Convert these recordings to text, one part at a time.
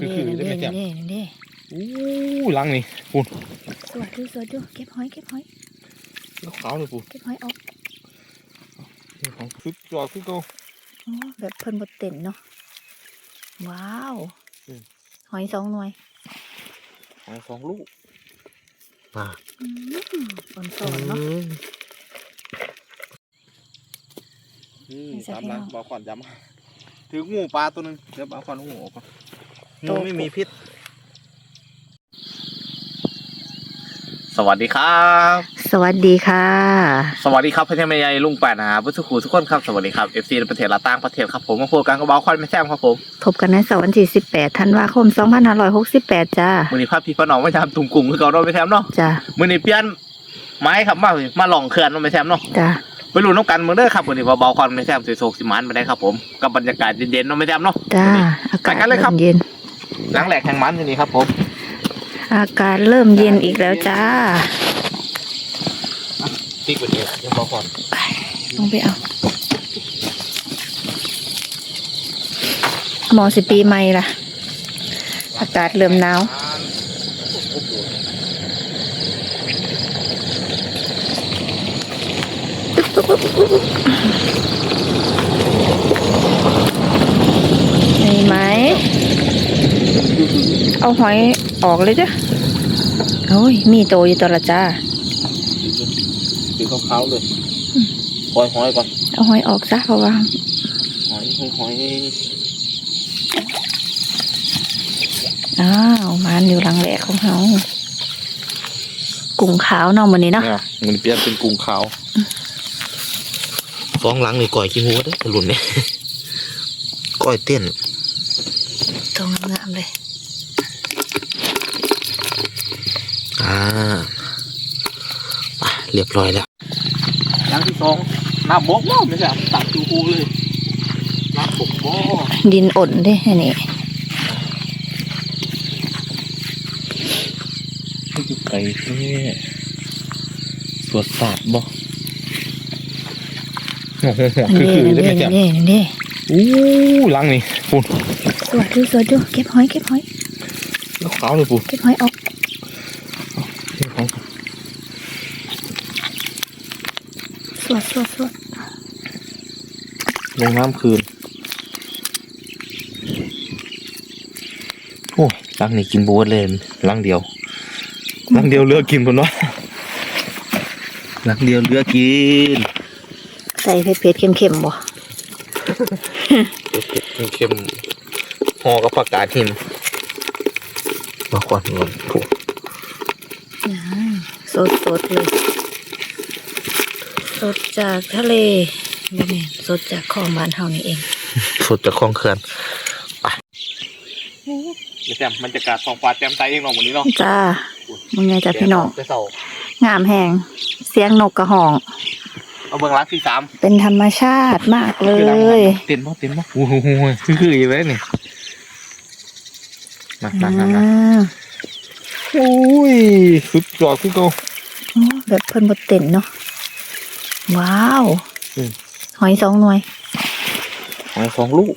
คือนี่คือได้ไหมนี่แจ่มนี่นี่อู้หลังนี่ปูนสวยดูสวยดูเก็บหอยเก็บหอยขาวเลยปูนเก็บหอยออกนี่ของสุดยอดคือเก่าโอ้แบบเพิ่นบดเต็นเนาะว้าวอืมหอยสองหน่วยของสองลูกมาอืมฝนสอนเนาะนี่ไม่ใช่สามพี่ลังน้องบาขวัญย้ำถืองูปลาตัวหนึงเดี๋ยวบาขวัญเอางูออกก่อนโต งูไม่มีพิษ สวัสดีครับ สวัสดีค่ะ สวัสดีครับพี่เทมยายลุงแปดนะครับผู้สุขุทุกคนครับ สวัสดีครับ FC ในประเทศและต่างประเทศครับผมมาพบกันกับเบาควันไม่แซมครับผมพบกันในเสาร์วันที่18ธันวาคม2568จ้ามือนี้ภาพพี่พ่อน้องไม่ทำตุ่มกุ้งคือเก่าเราไม่แซมเนาะจ้ามือนี้เปลี่ยนไม้ครับมามาลองเขื่อนเราไม่แซมเนาะจ้าไปลุ้นน้ำกันมือเด้อครับมือนี้เบาๆควันไม่แซมสวยโศกสิมันมาได้ครับผมกับบรรยากาศเย็นๆเราไม่แซมเนาะจ้าอากาศไปกันเลยครับเริ่มเย็น หลังแหลกแห่งมันอยู่นี่ครับผมอากาศเริ่มเย็นอีกแล้วจ้าติ๊กไปเลยยังเบาควันไปลงไปเอาหมอสิปีใหม่ล่ะ อากาศเริ่มหนาวมีไหม เอาหอยออกเลยจ้ะโอ้ย มีโตอยู่ตัวละจ้าสีขาวๆเลยหอยหอยก่อน เอาหอยออกซะเพราะว่า หอยหอยอ้าวมันอยู่หลังแหลกของเขากุ้งขาวเนาะมันนี้เนาะเนี่ยมันเปลี่ยนเป็นกุ้งขาวสองหลังนี่ก่อยขี้งูเด้อหลุนเนี่ยก้อยเต้นตรงงามเลย อ่าไปเรียบร้อยแล้วหลังที่สองหน้าบกว่าไม่ใช่ตัดดูคูเลยหน้าบกบ่ดินอ่นเด้อันนี้คือไก่เท่สวดศาสตร์บ่โอ้โหคือคือนี่ได้ไหมนี่แจ่มนี่นี่อู้หลังนี่ปูนสวยดูสวยดูเก็บหอยเก็บหอยขาวเลยปูนเก็บหอยออก นี่ของ ส วดสวดสวดลงน้ำคืน โอ้ยหลังนี่กินบัวเลยหลังเดียวหลังเดียวเลือกกินคนวะหลังเดียวเลือกกิน ใส่เผ็ดเผ็ดๆเค็มเค็มๆบ่เค็มๆห่อกับผักกาดหินมาควันเงินถูกอ่าสดสดเลย สดจากทะเลนี่แม่นสดจากคลองบ้านเฮานี่เองสุดจากคลองเขื่อนไม่ใช่บรรยากาศท้องฟ้าแจ่มใสเองเนาะวันนี้เนาะจ้ามึงไงจ้ะพี่น้องไปเสางามแหงเสียงนกกระหอง เอาเบื้องหลังที่สามเป็นธรรมชาติมากเลยเต็มบ่เต็มบ่โอ้โหคือคืออยู่เลยนี่มามามามาอ่าโอ้ยสุดยอดคือเก่าโอ้แบบเพิ่นบดเต็นเนาะ ว้าวอืม หอยสองหน่วย หอยสองลูก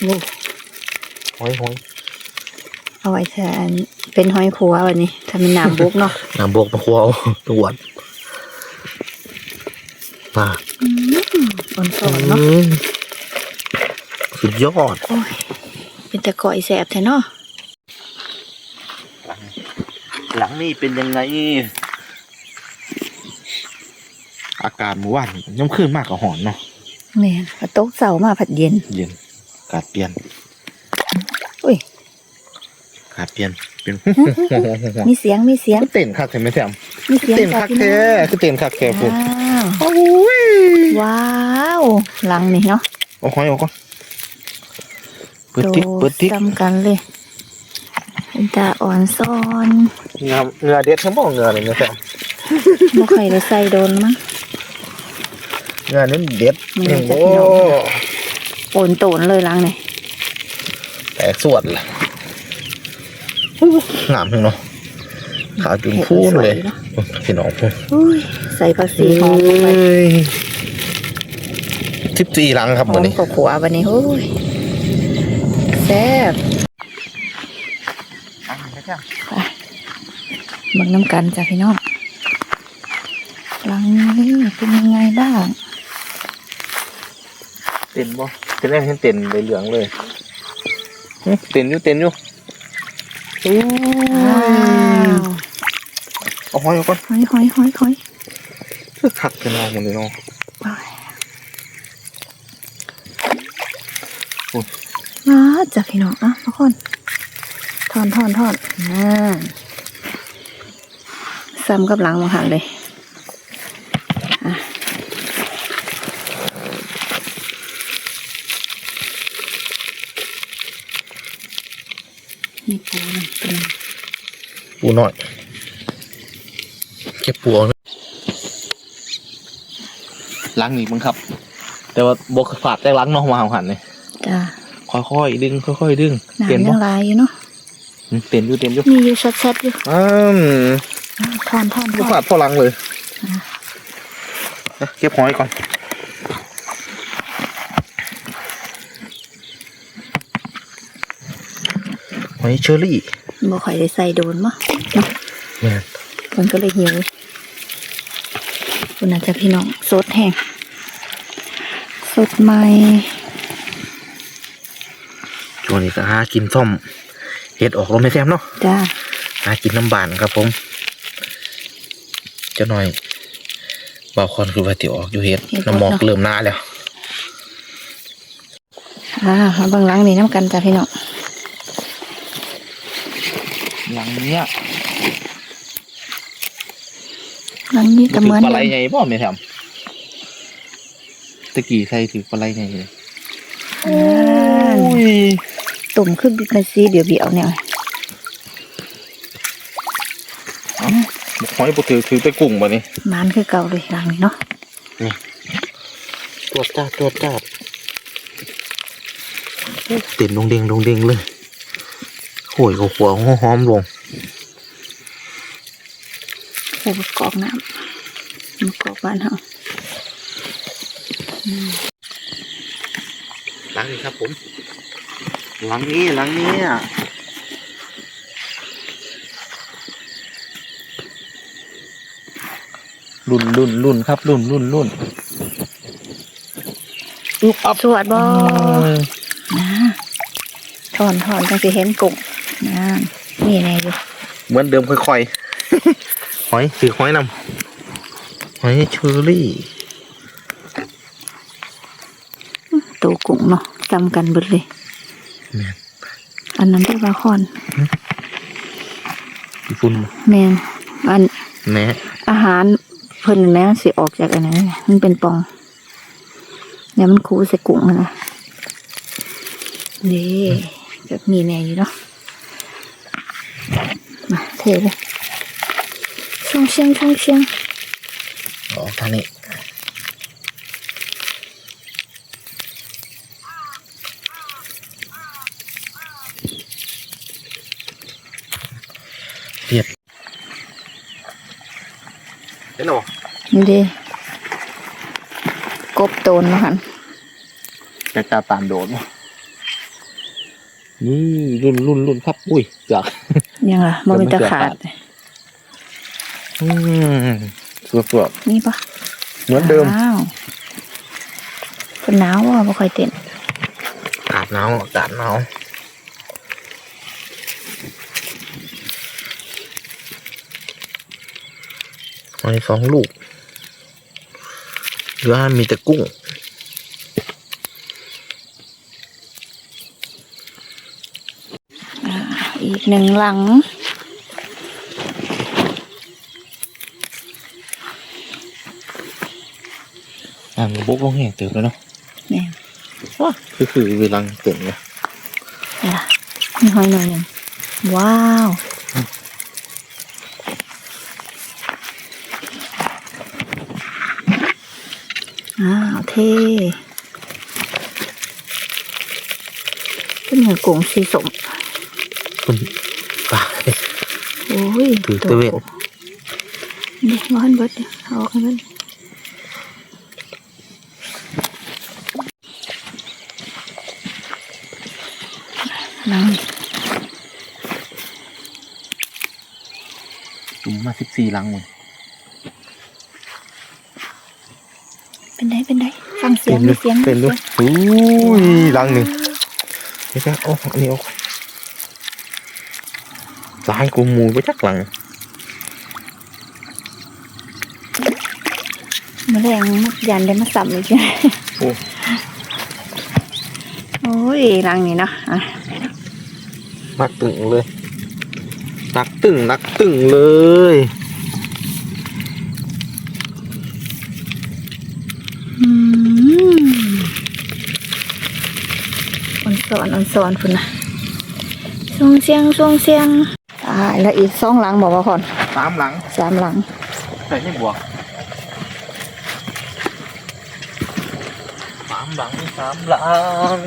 โอ้หอยหอยเอาไว้แทนเป็นหอยขัววันนี้ถ้าเป็นน้ำบุกเนาะ น้ำบวกมาควเอาตวดมาฝนสอนเนาะ อืมสุดยอด โอ้ย เป็นตะกอยแสบแท้เนาะ หลังนี่เป็นยังไง อากาศเมื่อวานย่ำขึ้นมากกว่าหอนเนาะแม่นพอตกเสามาผัดเย็น เย็นอากาศเปลี่ยนอุ้ยอากาศเปลี่ยนเป็นมีเสียงมีเสียงเต้นคักใช่ไหมแซมมีเสียงเต้นจ้ะคักพี่แท้น้องคือเต้นคักแท้พุ่นว้าวโอ้ยว้าวหลังนี่เนาะเอาหอยออกก่อนเปิดติ๊กเปิดติ๊กโตซ้ำกันเลย เป็นตาอ่อนซ้อนเงาเงาเด็ดทั้งบ่เงาเลยนะแซมบ่ค่อยได้ใส่โดนมั้งเงานี่เด็ดมันจะโอ้พี่น้องโอนโตนเลยหลังนี่แต่สวดล่ะงามจังเนาะขาวจุ่มพูนเลยเนาะพี่น้องพูนอุ้ยแสใส่ผักชีหอมลงไปสิบสี่หลังครับหอวันมนี้กับขัววันนี้โอ้ยแซ่บไปเบิ่งน้ำกันจ้ะพี่น้องหลังนี้เป็นยังไงบ้าง เต็นบ่เต็นแรกเห็นเต็นเลยเหลืองเลยหึเต็นอยู่เต็นอยู่อู้ว้าวเอาหอยเอาก่อนหอยหอยหอยหอยคือคักกันเอาหมดเลยเนาะว้าจ้ะพี่น้องอะทุกคนทอนทอนทอนนั่น ซ้ำกับหลังมาหันเลยอะนี่ปูน้ำปลาปูหน่อยเก็บปูเอาเนอะล้างอีกมั้งครับ แต่ว่าบกฝาดแต่ล้างนอกมาเอาหันเลยจ้าค่อยๆดึงค่อยๆดึงน้ำเต็นยับ่งลายอยู่เนาะอืมเต็นอยู่เต็นอยู่มีอยู่ชัดๆอยู่อืมอะ ทอนทอนทก็อนฝาดพอล้างเลยอะนะเก็บหอยก่อนหอยเชอรี่บ่ค่อยได้ใส่โดนมั้งแม่นมันก็เลยหิวคุณอาจจะพี่น้องสดแห้งสดใหม่ช่วงนี้ก็หากินส้มเห็ดออกเราไม่แซมเนาะจ้า หากินน้ำบานครับผมเจะหน่อยบาวคอนคือว่าติออกอยู่เห็ดน้ำหมอกเริ่มหน้าแล้วอ่ามาเบิ่งหล้างนี่น้ำกันจ้ะพี่น้องหลังเนี้ยหล้างนี้ก็เหมือนปลาไหลเดิมไงบ่ไม่แซมตะกี้ใส่ถือปลาไหลไงเลยอ่าตุ่มขึ้นมาซีเดี๋ยวเบี้ยวเนี่ย หอยปถือถือไปกุ้งบ่นี่มันคือเก่าเลยหล้างนี้เนาะตัวจ้าตัวจ้าเต็นดงเด้งดงเด้งเลยโอ้ยเขาขัวหอมๆลงใส่ประกอบน้ำมะกอกบ้านเฮาหลังนี้ครับผม หลังนี้หลังนี้ รุ่นรุ่นรุ่นครับ รุ่นรุ่นรุ่นอุ๊บอับสวดบ่นะถอนถอนจังสิเห็นกุ้งนะนี่แน่อยู่เหมือนเดิมค่อยๆหอยถือหอยนำหอยเชอรี่ตัวกุ้งเนาะจำกันเบิดเลยแม่นอันนั้นเป็นปลาคอนญี่ปุ่นแมนอันแหน่อาหาร เพิ่นแม่นสิออกจากอันนั้นมันเป็นปองเนี่ยมันคูใส่กุ้งอะนะนี่แบบมีแน่อยู่เนาะมาเทเลยช่องเชียงช่องเชียงออกทางนี้เรียบเห็นหรอ นี่เดิกบโตนเนาะหันจะกาตามโดดมั้นี่รุ่นรุ่นรุ่นครับ อุ้ยเกือกยังล่ะมันเป็นตะขาดอืมสวบสวบนี่ปะเหมือนเดิมว้าวเป็นหนาวว่ะบ่ค่อยเต้นอากาศหนาวอากาศหนาวอันนี้สองลูก เหลือมีแต่กุ้ง อีกหนึ่งหลัง อ่างบุกลงแห่งเติมแล้วเนาะเนี่ยคือคือเวลาเต็มเลยนี่ล่ะมีหอยหน่อยหนึ่งว้าว อ้าวเท่เป็นเหมือนกุ้งสีสมคุณป่าโอ้ยถือตะเวนนี่ว่าหันเบิดเดี๋ยวเอาออกให้เบิดนั่งจุ่มมาสิบสี่ลังเลย เป็นไดเป็นไดฟังเสียงมีเสียงเป็นด้วยมีสีงอุ้ยลังหนึ่งนี่ก็โอ้อันนี้โอ้สายกูมูไปจักหลังแมลงมักยันได้มาสับอีกโอ้โอ้ยรังนี่เนาะอะนักตึงเลยนักตึงนักตึงเลย อืมอ่อน สอนอ่อนสอนคุณนะส่งเสียงส่งเสียงอ่าแล้วอีกสองหลังบอกว่าก่อนสามหลังสามหลังใส่ให้บวกสามหลังสามหลัง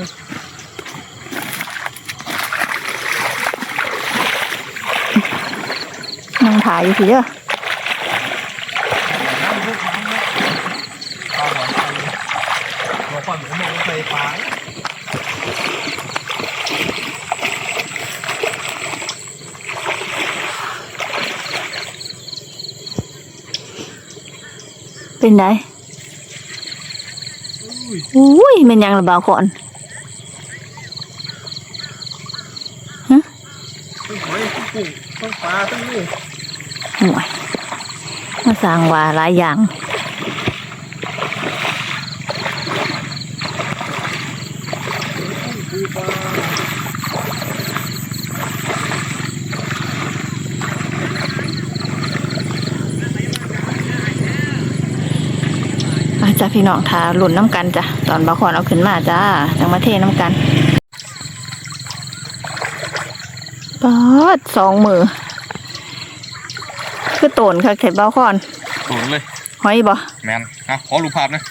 นั่งถ่ายอยู่ทีเด้อหัวก่อนผมมองใส่ฟ้า เป็นไดอุ้ยเป็นหยังระบาวก่อนหอยกุ้งต้นปลาต้นนี้ห่วยมาสร้างว่าหลายอย่าง พี่น้องทาหลุนน้ำกันจ้ะตอนบาคอนเอาขึ้นมาจ้าจังมาเทน้ำกันปอดสองมือ คือโตนค่ะเข็บบาคอนสูงเลยหอยบ่แมนอะขอรูปภาพนะ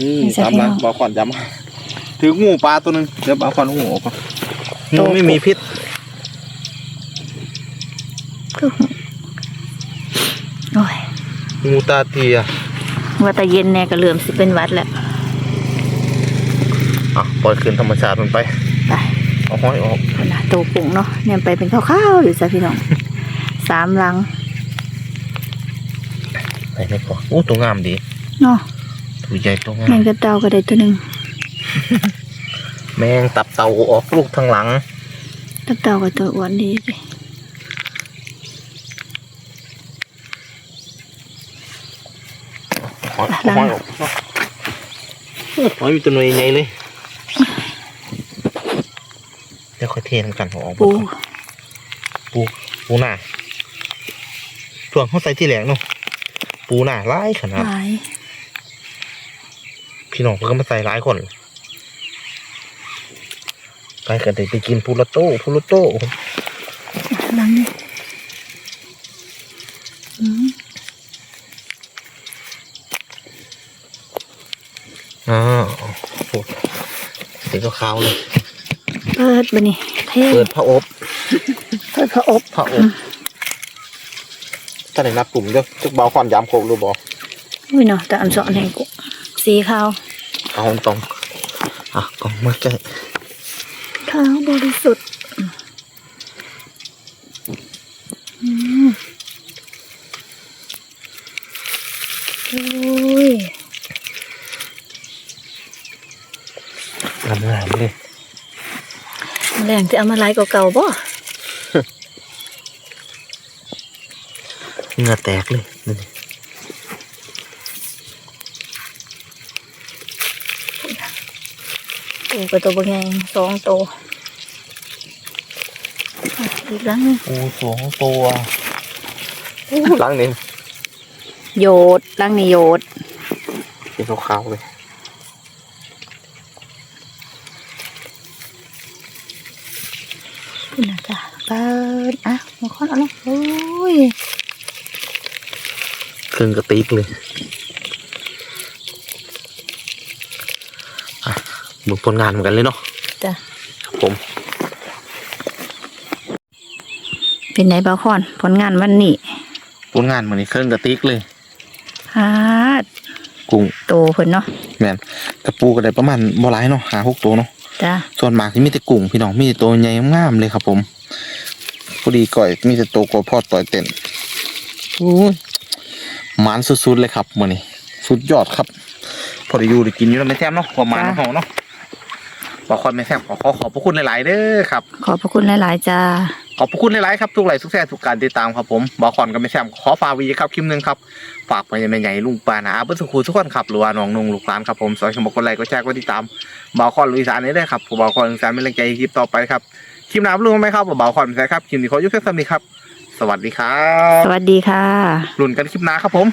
นี่ไม่ใช่สามหลังพี่น้องบาขอนจำถืองูปลาตัวหนึงเดี๋ยวบาขอนงูออกก่อนงูไม่มีพิษคือหูโอ้ยงูตาเตีย ว่าแต่เย็นแน่ก็เริ่มสิเป็นหวัดแล้วอะปล่อยคืนธรรมชาติมันไปไปเอาห้อยออกเอานะโตปุ่งเนาะเนี่ยไปเป็นข้าวๆอยู่จ้ะพี่น้องสามหลังไปไม่พอโอ้ตัวงามดีเนาะตัวใหญ่ตัวงาแมมงกระเตาก็ได้ตัวหนึ่งแมงตับเต่าออกลูกทางหลังตับเตาก็ตัวอ้วนดีเลย หอยอาห้อยออกเนาะโอ้ห้อยมีตัวหน่วยใหญ่เลยเดี๋ยวค่อยเทน้ำกันเอออกปูปูปูหน้าส่วนเขาใส่ที่แหลงเนาะปูหน้าหลายขนาดพี่น้องเพิ่นก็มาใส่หลายคนไปกันได้ไปกินพูลโต้พูลโต้หลังนี่อืม อ่าโอ้ เสียงขาวๆเลย เปิดบะนี่เท่เปิดพระอบเปิดพระอบพระอบถ้าได้นับปุ่มจะจะเบาควันยามโคกหรือบ่อุ้ยเนาะแต่อันสอนแห่งกุสีขาวเอาตรงอะกล่องมาใกล้ขาวบริสุทธิ์อืมโอ้ย งามงามๆเลย แร งจะเอามาไล่เก่าๆบ่เหงื่อแตกเลยนี่ตัวกับตัวบางแงสองตัวอะอีกหลังหนึ่งปูสองตัวล้างนี่โยดหลังนี่โยดเป็นขาวๆเลย คุณนะจ๊ะเปิด อะมาค้อนเอาลงโอ้ยเครื่องกระติกเลยอะเบิ่งผลงานเหมือนกันเลยเนาะจ้ะครับผม เป็นไหนบ้าคอน ผลงานวันนี้ผลงานมื้อนี้เครื่องกระติกเลยฮาดกุ้งโตเพิ่นเนาะแม่นกระปูก็ได้ประมาณบ่หลายเนาะหาหกตัวเนาะจ้าส่วนมากที่มีแต่กุ้งพี่น้องมีแต่ตัวใหญ่งามๆเลยครับผมพ อดีก่อยมีแต่ตัวกว่าพอต่อยเต้นโอ้ยหมานสุดๆเลยครับมื้อนี้สุดยอดครับ พอได้อยู่ได้กินอยู่แล้วไม่แซ่บเนาะประมาณของเนาะบอกคนไม่แซ่บขอขอขอบพระคุณหลายๆเด้อครับ ขอบพระคุณหลายๆจ้าขอบพระคุณหลายๆครับทุกไลค์ทุกแซ่ทุกการติดตามครับผมบอกคอนก็ไม่แซ่บขอฝากวีครับคลิปหนึงครับฝากไปยังใหญ่ลุงปานาเพื่อนสุขูทุกคนครับหรือว่าน้องนงลูกหลานครับผมสอยชมบอกคนไลค์ก็แชร์ก็ติดตามบอกคอนลุยสานนี้ได้ครับผมบอกคอนลุยสานเป็นแรงใจให้คลิปต่อไปครับ คลิปหน้ารู้ไหมครับว่าบอกคอนเป็นไงครับคลิปนี้ขอยุติธรรมนี้ครับ สวัสดีครับ สวัสดีค่ะ ลุ้นกันคลิปหน้าครับผม